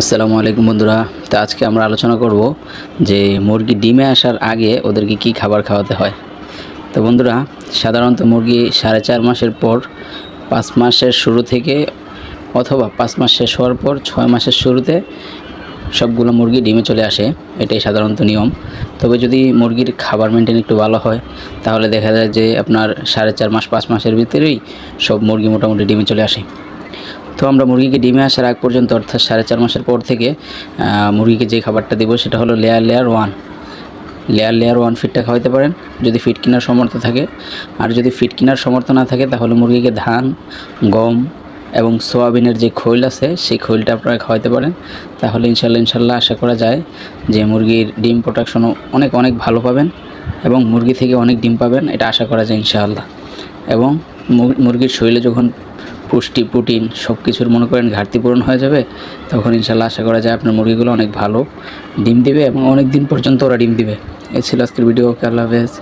আসসালামু আলাইকুম বন্ধুরা। তো আজকে আমরা আলোচনা করব যে মুরগি ডিমে আসার আগে ওদেরকে কি খাবার খাওয়াতে হয়। তো বন্ধুরা, সাধারণত মুরগি সাড়ে চার মাসের পর, পাঁচ মাসের শুরু থেকে অথবা পাঁচ মাস শেষ হওয়ার পর ছয় মাসের শুরুতে সবগুলো মুরগি ডিমে চলে আসে। এটাই সাধারণত নিয়ম। তবে যদি মুরগির খাবার মেনটেন একটু ভালো হয়, তাহলে দেখা যায় যে আপনার সাড়ে চার মাস, পাঁচ মাসের ভিতরেই সব মুরগি মোটামুটি ডিমে চলে আসে। তো আমরা মুরগিকে ডিমে আসার আগ পর্যন্ত, অর্থাৎ সাড়ে চার মাসের পর থেকে মুরগিকে যে খাবারটা দেবো সেটা হলো layer layer one layer layer one ফিটটা খাওয়াতে পারেন। যদি ফিট কেনার সমর্থ থাকে। আর যদি ফিট কেনার সমর্থ না থাকে, তাহলে মুরগিকে ধান, গম এবং সোয়াবিনের যে খৈল আছে, সেই খৈলটা আপনারা খাওয়াতে পারেন। তাহলে ইনশাল্লাহ ইনশাল্লাহ আশা করা যায় যে মুরগির ডিম প্রোডাকশনও অনেক অনেক ভালো পাবেন এবং মুরগি থেকে অনেক ডিম পাবেন। এটা আশা করা যায় ইনশাআল্লাহ। এবং মুরগির শরীরে যখন পুষ্টি, প্রোটিন সব কিছুর মনে করেন ঘাটতি পূরণ হয়ে যাবে, তখন ইনশাল্লাহ আশা করা যায় আপনার মুরগিগুলো অনেক ভালো ডিম দিবে এবং অনেক দিন পর্যন্ত ওরা ডিম দিবে। এই ছিল আজকের ভিডিও। ওকে আল্লাহ হাফেজ।